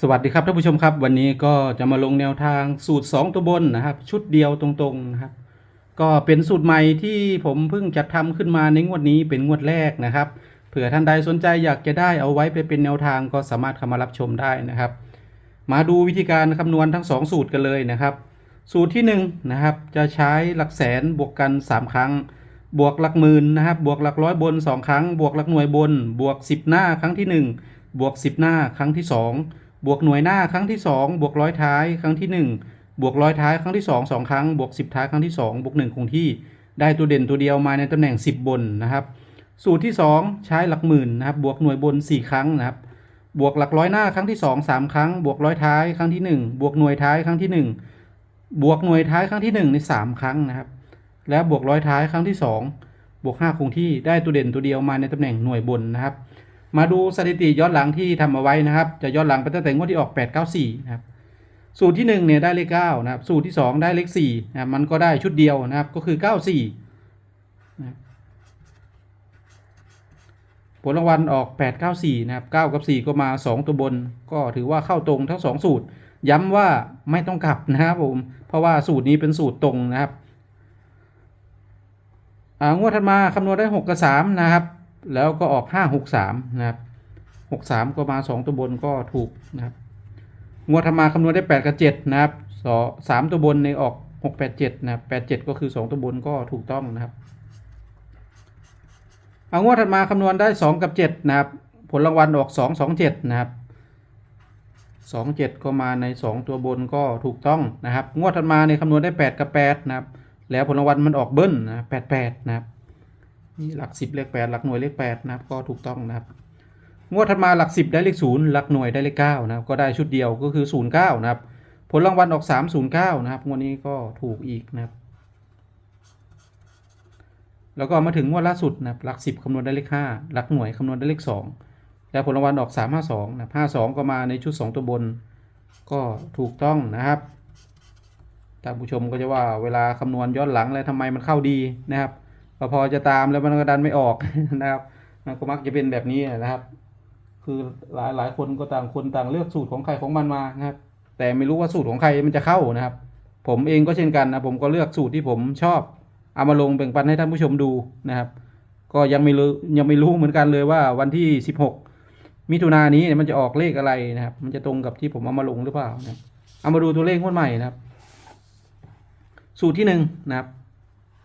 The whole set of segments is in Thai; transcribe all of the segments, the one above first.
สวัสดีครับท่านผู้ชมครับ วันนี้ก็จะมาลงแนวทางสูตร 2 ตัวบนนะครับ ชุดเดียวตรงๆนะครับ ก็เป็นสูตรใหม่ที่ผมเพิ่งจัดทำขึ้นมาในงวดนี้เป็นงวดแรกนะครับเผื่อท่านใดสนใจอยากจะได้เอาไว้ไปเป็นแนวทางก็สามารถเข้ามารับชมได้นะครับ มาดูวิธีการคำนวณทั้ง 2 สูตรกันเลยนะครับ สูตรที่ 1 นะครับ จะใช้หลักแสนบวกกัน 3 ครั้ง บวกหลักหมื่นนะครับ บวกหลักร้อยบน 2 ครั้ง บวกหลักหน่วยบน บวก 10 หน้าครั้งที่ 1 บวก 10 หน้าครั้งที่ 2 บวกหน่วยหน้าครั้งที่ 2 บวกร้อยท้ายครั้งที่ 1 บวกร้อยท้ายครั้งที่ 2 2 ครั้ง บวก 10 ท้ายครั้งที่ 2 บวก 1 คงที่ ได้ตัวเด่นตัวเดียวมาในตำแหน่ง 10 บนนะครับ สูตรที่ 2 ใช้หลักหมื่นนะครับ บวกหน่วยบน 4 ครั้งนะครับ บวกหลักร้อยหน้าครั้งที่ 2 3 ครั้ง บวกร้อยท้ายครั้งที่ 1 บวกหน่วยท้ายครั้งที่ 1 บวกหน่วยท้ายครั้งที่ 1 ใน 3 ครั้งนะครับ และบวกร้อยท้ายครั้งที่ 2 บวก 5 คงที่ ได้ตัวเด่นตัวเดียวมาในตำแหน่งหน่วยบนนะครับ มาดูสถิติย้อนหลังที่ทำเอาไว้นะครับ จะย้อนหลังไปตั้งแต่งวดที่ออก 8 9 4 นะครับ สูตรที่ 1 เนี่ยได้เลข9นะครับ สูตรที่ 2 ได้เลข4นะครับมันก็ได้ชุดเดียวนะครับ ก็คือ 94นะผลรางวัลออก 8 9 4 นะครับ 9 กับ 4 ก็มา 2 ตัวบน ก็ถือว่าเข้าตรงทั้ง 2 สูตร ย้ำว่าไม่ต้องกลับนะครับผม เพราะว่าสูตรนี้เป็นสูตรตรงนะครับงวดถัดมาคำนวณได้ 6 กับ 3 นะครับ แล้วก็ออก5 6 3นะครับ6 3ก็มา2ตัวบนก็ถูกนะครับงวดถัดมาคำนวณได้8กับ7นะครับสอสามตัวบนในออก6 8 7นะครับ8 7ก็คือ2ตัวบนก็ถูกต้องนะครับเอางวดถัดมาคำนวณได้2กับ7นะครับ ผลรางวัลออก2 2 7นะครับ2 7ก็มาใน2ตัวบนก็ถูกต้องนะครับ งวดถัดมาในคำนวณได้8กับ8นะครับ แล้วผลรางวัลมันออกเบิ้ลนะ8 8นะครับ นี่หลัก10เลข8หลักหน่วยเลข8นะครับ ก็ถูกต้องนะครับ งวดถัดมาหลัก10ได้เลข0หลักหน่วยได้เลข9นะครับ ก็ได้ชุดเดียวก็คือ09นะครับ ผลรางวัลออก309นะครับงวดนี้ก็ถูกอีกนะครับ แล้วก็มาถึงงวดล่าสุดนะครับหลัก10คำนวณได้เลข5หลักหน่วยคำนวณได้เลข2แล้วผลรางวัลออก352นะครับ52ก็มาในชุด2ตัวบน ก็ถูกต้องนะครับท่านผู้ชมก็จะว่าเวลาคำนวณย้อนหลังแล้วทำไมมันเข้าดีนะครับ พอพอจะตามแล้วมันก็ดันไม่ออกนะครับมันก็มักจะเป็นแบบนี้นะครับ คือหลายหลายคนก็ต่างคนต่างเลือกสูตรของใครของมันมานะครับ แต่ไม่รู้ว่าสูตรของใครมันจะเข้านะครับ ผมเองก็เช่นกันนะผมก็เลือกสูตรที่ผมชอบเอามาลงแบ่งปันให้ท่านผู้ชมดูนะครับ ก็ยังไม่รู้ยังไม่รู้เหมือนกันเลยว่าวันที่ 16 มิถุนายนนี้เนี่ยมันจะออกเลขอะไรนะครับ มันจะตรงกับที่ผมเอามาลงหรือเปล่านะเอามาดูตัวเลขงวดใหม่นะครับ สูตรที่หนึ่งนะครับ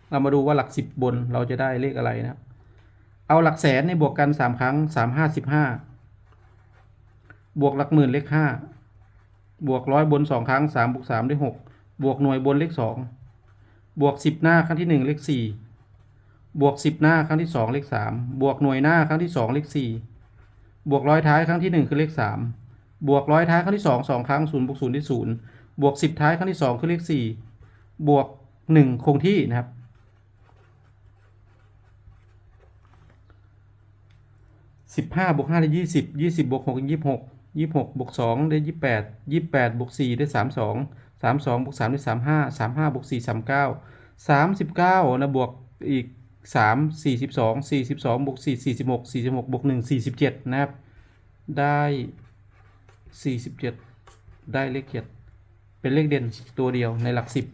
เรามาดูว่าหลักสิบบนเราจะได้เลขอะไรนะครับ เอาหลักแสนในบวกกันสามครั้งสามห้าสิบห้าบวกหลักหมื่นเลขห้าบวกร้อยบนสองครั้งสามบวกสามได้หกบวกหน่วยบนเลขสองบวกสิบหน้าครั้งที่หนึ่งเลขสี่บวกสิบหน้าครั้งที่สองเลขสามบวกหน่วยหน้าครั้งที่สองเลขสี่บวกร้อยท้ายครั้งที่หนึ่งคือเลขสามบวกร้อยท้ายครั้งที่สองสองครั้งศูนย์บวกศูนย์ที่ศูนย์บวกสิบท้ายครั้งที่สองคือเลขสี่บวกหนึ่งคงที่นะครับ สิบห้าบวกห้าได้ยี่สิบยี่สิบบวกหกได้ยี่สิบหกยี่สิบหกบวกสองได้ยี่สิบแปดยี่สิบแปดบวกสี่ได้สามสองสามสองบวกสามได้สามห้าสามห้าบวกสี่สามเก้าสามสิบเก้านะบวกอีกสามสี่สิบสองสี่สิบสองบวกสี่สี่สิบหกสี่สิบหกบวกหนึ่งสี่สิบเจ็ดนะครับ ได้สี่สิบเจ็ดได้เลขเจ็ดเป็นเลขเด่นตัวเดียวในหลักสิบ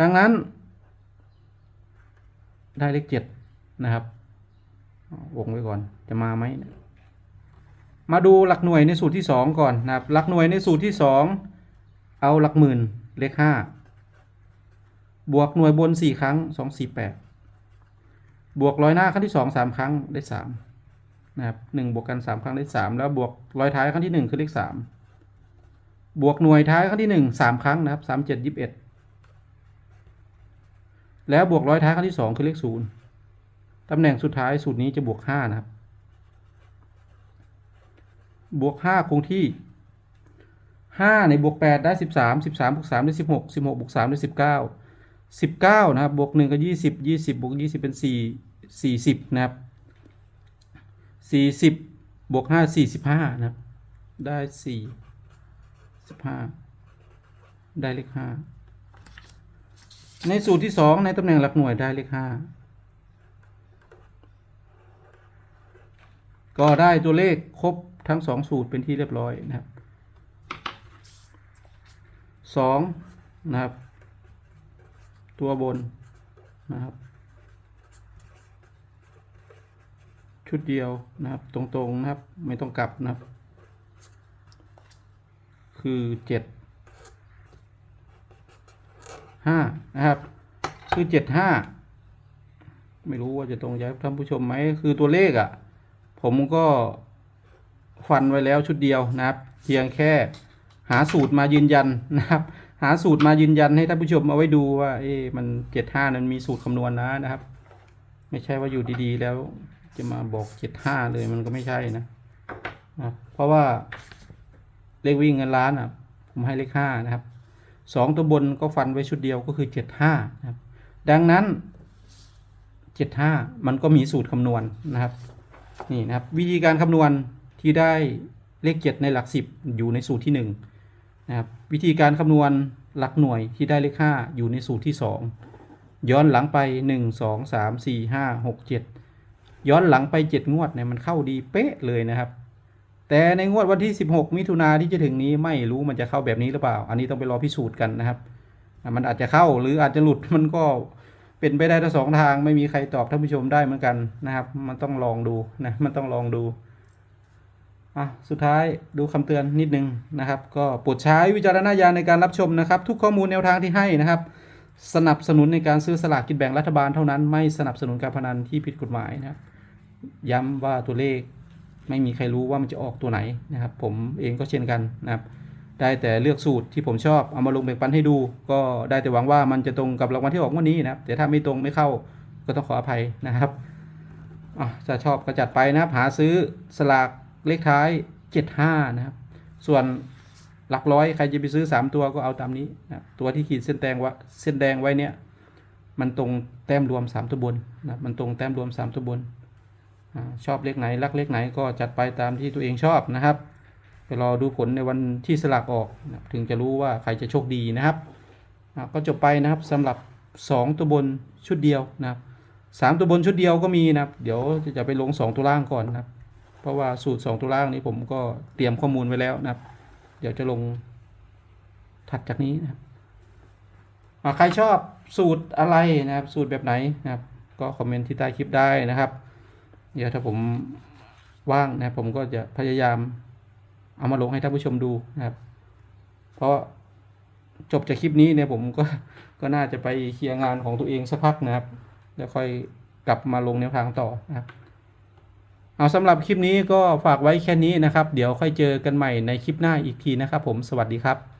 ดังนั้น ได้เลขเจ็ดนะครับ วงไว้ก่อนจะมาไหมมาดูหลักหน่วยในสูตรที่สองก่อนนะครับหลักหน่วยในสูตรที่สองเอาหลักหมื่นเลขห้าบวกหน่วยบนสี่ครั้งสองสี่แปดบวกร้อยหน้าครั้งที่สองสามครั้งได้สามนะครับหนึ่งบวกกันสามครั้งได้สามแล้วบวกร้อยท้ายครั้งที่หนึ่งคือเลขสามบวกหน่วยท้ายครั้งที่หนึ่งสามครั้งนะครับสามเจ็ดยี่สิบเอ็ดแล้วบวกร้อยท้ายครั้งที่สองคือเลขศูนย์ ตำแหน่งสุดท้ายสูตรนี้จะบวก 5 นะครับ บวก 5 คงที่ 5 ในบวก 8 ได้ 13 13บวก3ได้ 16 16บวก3ได้ 19 19 นะครับ บวก 1 ก็ 20 20บวก 20 เป็น 4 40 นะครับ 40 บวก 5 45 นะครับ ได้ 4 15 ได้เลข 5 ในสูตรที่ 2 ในตำแหน่งหลักหน่วยได้เลข 5 ก็ได้ตัวเลขครบทั้งสองสูตรเป็นที่เรียบร้อยนะครับสองนะครับ ตัวบนนะครับ ชุดเดียวนะครับ ตรงๆนะครับ ไม่ต้องกลับนะครับ คือเจ็ดห้านะครับ คือเจ็ดห้าไม่รู้ว่าจะตรงใจท่านผู้ชมไหม คือตัวเลขอะ่ะ ผมก็ฟันไว้แล้วชุดเดียวนะครับ เพียงแค่หาสูตรมายืนยันนะครับ หาสูตรมายืนยันให้ท่านผู้ชมเอาไว้ดูว่า เอ๊ะมันเจ็ดห้านั้นมีสูตรคำนวณนะนะครับ ไม่ใช่ว่าอยู่ดีๆ แล้วจะมาบอกเจ็ดห้าเลยมันก็ไม่ใช่นะนะเพราะว่าเลขวิ่งเงินล้านอะผมให้เลขห้านะครับสองตัวบนก็ฟันไว้ชุดเดียวก็คือเจ็ดห้านะครับ ดังนั้นเจ็ดห้ามันก็มีสูตรคำนวณนะครับ นี่นะครับวิธีการคำนวณที่ได้เลขเจ็ดในหลักสิบอยู่ในสูตรที่หนึ่งนะครับวิธีการคำนวณหลักหน่วยที่ได้เลขห้าอยู่ในสูตรที่สองย้อนหลังไปหนึ่งสองสามสี่ห้าหกเจ็ดย้อนหลังไปเจ็ดงวดเนี่ยมันเข้าดีเป๊ะเลยนะครับแต่ในงวดวันที่ 16 มิถุนาที่จะถึงนี้ไม่รู้มันจะเข้าแบบนี้หรือเปล่า อันนี้ต้องไปรอพิสูจน์กันนะครับ มันอาจจะเข้าหรืออาจจะหลุดมันก็ เป็นไปได้ทั้งสองทางไม่มีใครตอบท่านผู้ชมได้เหมือนกันนะครับ มันต้องลองดูนะมันต้องลองดูอะสุดท้ายดูคำเตือนนิดนึงนะครับ ก็โปรดใช้วิจารณญาณในการรับชมนะครับ ทุกข้อมูลแนวทางที่ให้นะครับ สนับสนุนในการซื้อสลากกินแบ่งรัฐบาลเท่านั้น ไม่สนับสนุนการพนันที่ผิดกฎหมายนะครับย้ำว่าตัวเลขไม่มีใครรู้ว่ามันจะออกตัวไหนนะครับ ผมเองก็เช่นกันนะครับ ได้แต่เลือกสูตรที่ผมชอบเอามาลงแบ่งปันให้ดู ก็ได้แต่หวังว่ามันจะตรงกับรางวัลที่ออกงวันนี้นะครับแต่ถ้าไม่ตรงไม่เข้าก็ต้องขออภัยนะครับอะชอบก็จัดไปนะครับ หาซื้อสลากเลขท้าย 75 นะครับ ส่วนหลักร้อยใครจะไปซื้อ 3 ตัวก็เอาตามนี้นะตัวที่ขีดเส้นแดงว่าเส้นแดงไว้เนี่ยมันตรงแต้มรวม 3 ตัวบนนะมันตรงแต้มรวม 3 ตัวบนอชอบเลขไหนรักเลขไหนก็จัดไปตามที่ตัวเองชอบนะครับ ไปรอดูผลในวันที่สลากออกนะครับถึงจะรู้ว่าใครจะโชคดีนะครับอะก็จบไปนะครับสำหรับ 2 ตัวบนชุดเดียวนะครับสามตัวบนชุดเดียวก็มีนะครับ เดี๋ยวจะไปลง 2 ตัวล่างก่อนนะครับ เพราะว่าสูตร 2 ตัวล่างนี้ผมก็เตรียมข้อมูลไว้แล้วนะครับ เดี๋ยวจะลงถัดจากนี้นะครับใครชอบสูตรอะไรนะครับ สูตรแบบไหนนะครับ ก็คอมเมนต์ที่ใต้คลิปได้นะครับ เดี๋ยวถ้าผมว่างนะครับผมก็จะพยายาม เอามาลงให้ท่านผู้ชมดูนะครับ เพราะจบจากคลิปนี้เนี่ยผมก็ก็น่าจะไปเคลียร์งานของตัวเองสักพักนะครับ แล้วค่อยกลับมาลงแนวทางต่อนะครับเอาสำหรับคลิปนี้ก็ฝากไว้แค่นี้นะครับ เดี๋ยวค่อยเจอกันใหม่ในคลิปหน้าอีกทีนะครับผมสวัสดีครับ